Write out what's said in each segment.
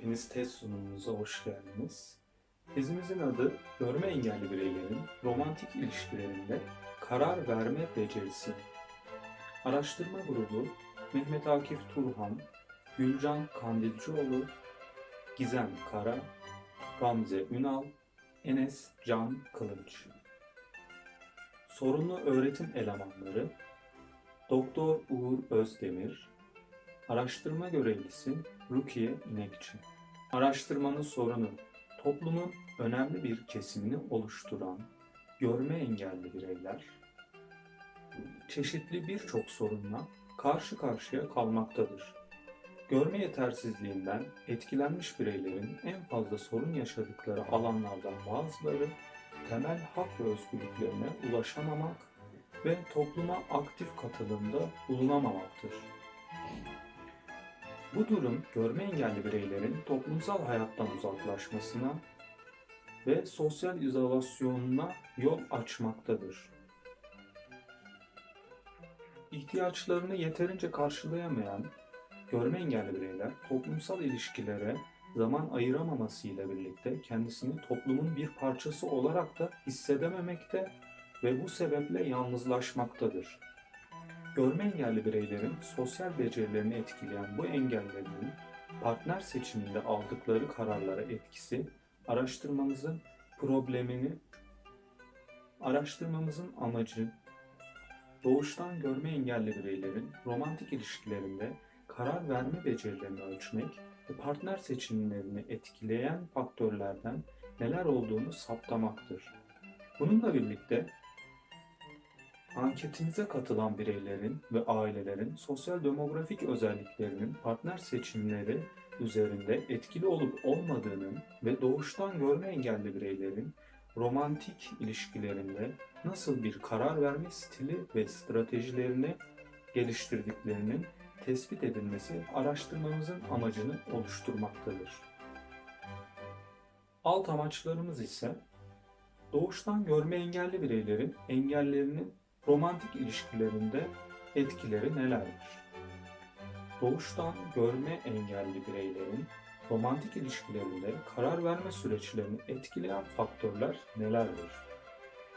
Hepiniz test sunumumuza hoş geldiniz. Tezimizin adı görme engelli bireylerin romantik ilişkilerinde karar verme becerisi. Araştırma grubu Mehmet Akif Turhan, Gülcan Kandilcioğlu, Gizem Kara, Gamze Ünal, Enes Can Kılınç. Sorunlu öğretim elemanları Doktor Uğur Özdemir, Araştırma görevlisi Rukiye İnekçi. Araştırmanın sorunu toplumun önemli bir kesimini oluşturan görme engelli bireyler çeşitli birçok sorunla karşı karşıya kalmaktadır. Görme yetersizliğinden etkilenmiş bireylerin en fazla sorun yaşadıkları alanlardan bazıları temel hak ve özgürlüklerine ulaşamamak ve topluma aktif katılımda bulunamamaktır. Bu durum görme engelli bireylerin toplumsal hayattan uzaklaşmasına ve sosyal izolasyonuna yol açmaktadır. İhtiyaçlarını yeterince karşılayamayan görme engelli bireyler toplumsal ilişkilere zaman ayıramaması ile birlikte kendisini toplumun bir parçası olarak da hissedememekte ve bu sebeple yalnızlaşmaktadır. Görme engelli bireylerin sosyal becerilerini etkileyen bu engellerin partner seçiminde aldıkları kararlara etkisi araştırmamızın problemini araştırmamızın amacı doğuştan görme engelli bireylerin romantik ilişkilerinde karar verme becerilerini ölçmek ve partner seçimlerini etkileyen faktörlerden neler olduğunu saptamaktır. Bununla birlikte Anketimize katılan bireylerin ve ailelerin sosyal demografik özelliklerinin partner seçimleri üzerinde etkili olup olmadığının ve doğuştan görme engelli bireylerin romantik ilişkilerinde nasıl bir karar verme stili ve stratejilerini geliştirdiklerinin tespit edilmesi araştırmamızın amacını oluşturmaktadır. Alt amaçlarımız ise doğuştan görme engelli bireylerin engellerinin romantik ilişkilerinde etkileri nelerdir? Doğuştan görme engelli bireylerin romantik ilişkilerinde karar verme süreçlerini etkileyen faktörler nelerdir?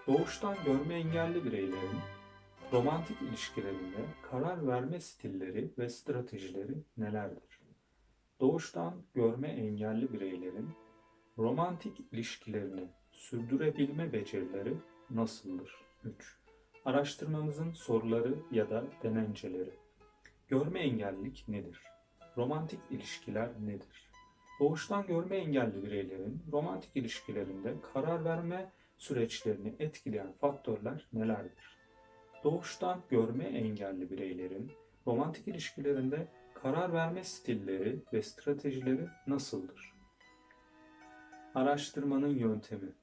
Doğuştan görme engelli bireylerin romantik ilişkilerinde karar verme stilleri ve stratejileri nelerdir? Doğuştan görme engelli bireylerin romantik ilişkilerini sürdürebilme becerileri nasıldır? 3. Araştırmamızın soruları ya da denenceleri. Görme engellilik nedir? Romantik ilişkiler nedir? Doğuştan görme engelli bireylerin romantik ilişkilerinde karar verme süreçlerini etkileyen faktörler nelerdir? Doğuştan görme engelli bireylerin romantik ilişkilerinde karar verme stilleri ve stratejileri nasıldır? Araştırmanın yöntemi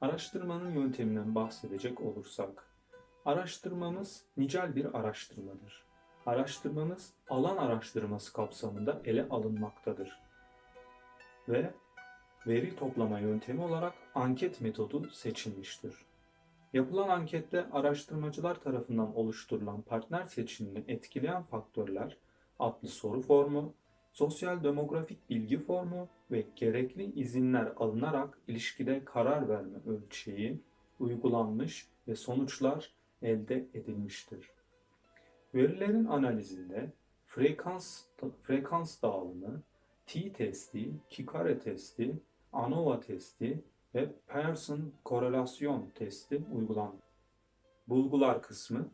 Araştırmanın yönteminden bahsedecek olursak, araştırmamız nicel bir araştırmadır. Araştırmamız alan araştırması kapsamında ele alınmaktadır. Ve veri toplama yöntemi olarak anket metodu seçilmiştir. Yapılan ankette araştırmacılar tarafından oluşturulan partner seçimini etkileyen faktörler adlı soru formu, sosyal demografik bilgi formu ve gerekli izinler alınarak ilişkide karar verme ölçeği uygulanmış ve sonuçlar elde edilmiştir. Verilerin analizinde frekans, frekans dağılımı, t-testi, Kikare testi, ANOVA testi ve Pearson korelasyon testi uygulandı. Bulgular kısmı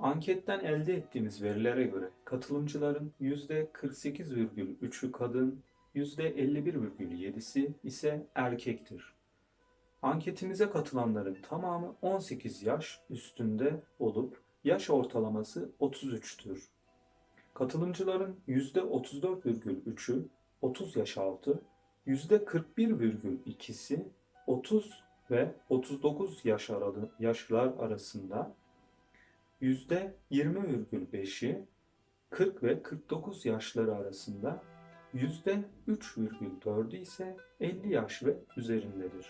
Anketten elde ettiğimiz verilere göre katılımcıların %48,3'ü kadın, %51,7'si ise erkektir. Anketimize katılanların tamamı 18 yaş üstünde olup yaş ortalaması 33'tür. Katılımcıların %34,3'ü 30 yaş altı, %41,2'si 30 ve 39 yaş aralı yaşlar arasında, %20,5'i 40 ve 49 yaşları arasında, %3,4'ü ise 50 yaş ve üzerindedir.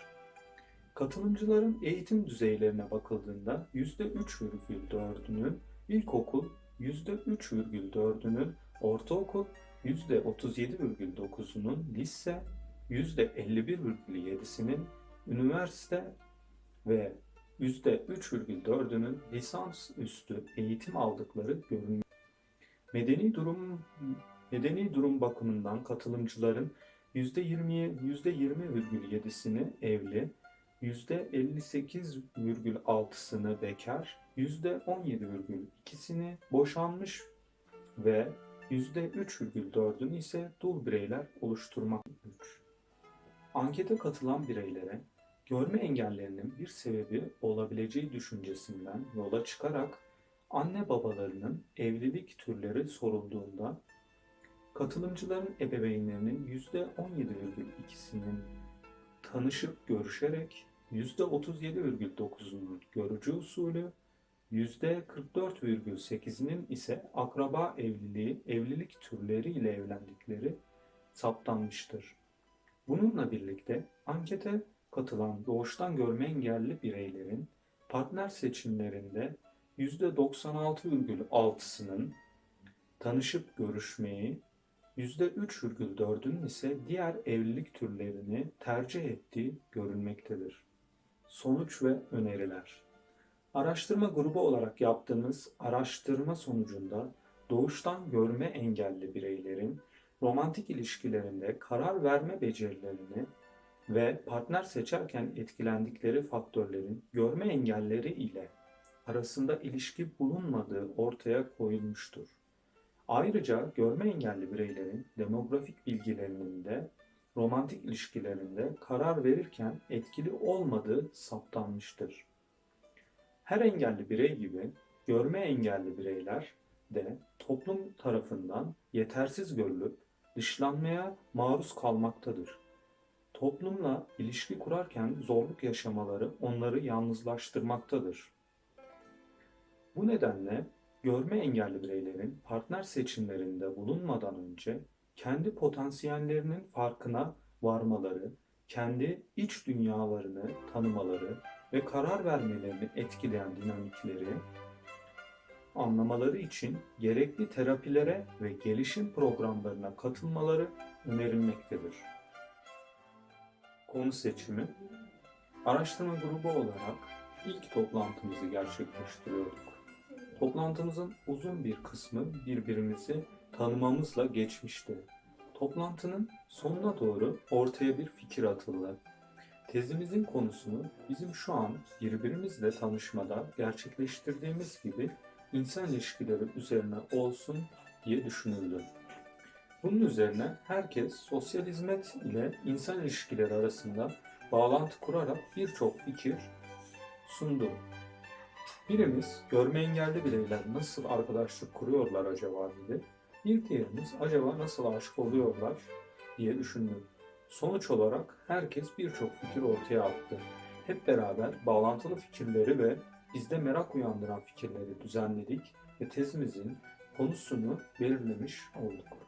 Katılımcıların eğitim düzeylerine bakıldığında %3,4'ünün ilkokul, %3,4'ünün ortaokul %37,9'unun lise, %51,7'sinin üniversite ve %3,4'ünün lisans üstü eğitim aldıkları görülmektedir. Medeni durum medeni durum bakımından katılımcıların %20'ye %20,7'sini evli, %58,6'sını bekar, %17,2'sini boşanmış ve %3,4'ünü ise dul bireyler oluşturmaktadır. Ankete katılan bireylere görme engellerinin bir sebebi olabileceği düşüncesinden yola çıkarak anne babalarının evlilik türleri sorulduğunda katılımcıların ebeveynlerinin %17,2'sinin tanışıp görüşerek %37,9'unun görücü usulü, %44,8'inin ise akraba evliliği, evlilik türleri ile evlendikleri saptanmıştır. Bununla birlikte ankete katılan doğuştan görme engelli bireylerin partner seçimlerinde %96,6'sının tanışıp görüşmeyi, %3,4'ünün ise diğer evlilik türlerini tercih ettiği görülmektedir. Sonuç ve öneriler Araştırma grubu olarak yaptığımız araştırma sonucunda doğuştan görme engelli bireylerin romantik ilişkilerinde karar verme becerilerini ve partner seçerken etkilendikleri faktörlerin görme engelleri ile arasında ilişki bulunmadığı ortaya koyulmuştur. Ayrıca görme engelli bireylerin demografik bilgilerinin de romantik ilişkilerinde karar verirken etkili olmadığı saptanmıştır. Her engelli birey gibi görme engelli bireyler de toplum tarafından yetersiz görülüp dışlanmaya maruz kalmaktadır. Toplumla ilişki kurarken zorluk yaşamaları onları yalnızlaştırmaktadır. Bu nedenle görme engelli bireylerin partner seçimlerinde bulunmadan önce kendi potansiyellerinin farkına varmaları, kendi iç dünyalarını tanımaları ve karar vermelerini etkileyen dinamikleri anlamaları için gerekli terapilere ve gelişim programlarına katılmaları önerilmektedir. Konu seçimi Araştırma grubu olarak ilk toplantımızı gerçekleştiriyorduk. Toplantımızın uzun bir kısmı birbirimizi tanımamızla geçmişti. Toplantının sonuna doğru ortaya bir fikir atıldı. Tezimizin konusunu bizim şu an birbirimizle tanışmada gerçekleştirdiğimiz gibi insan ilişkileri üzerine olsun diye düşünüldü. Bunun üzerine herkes sosyal hizmet ile insan ilişkileri arasında bağlantı kurarak birçok fikir sundu. Birimiz görme engelli bireyler nasıl arkadaşlık kuruyorlar acaba dedi. Bir diğerimiz acaba nasıl aşık oluyorlar diye düşündü. Sonuç olarak herkes birçok fikir ortaya attı. Hep beraber bağlantılı fikirleri ve bizde merak uyandıran fikirleri düzenledik ve tezimizin konusunu belirlemiş olduk.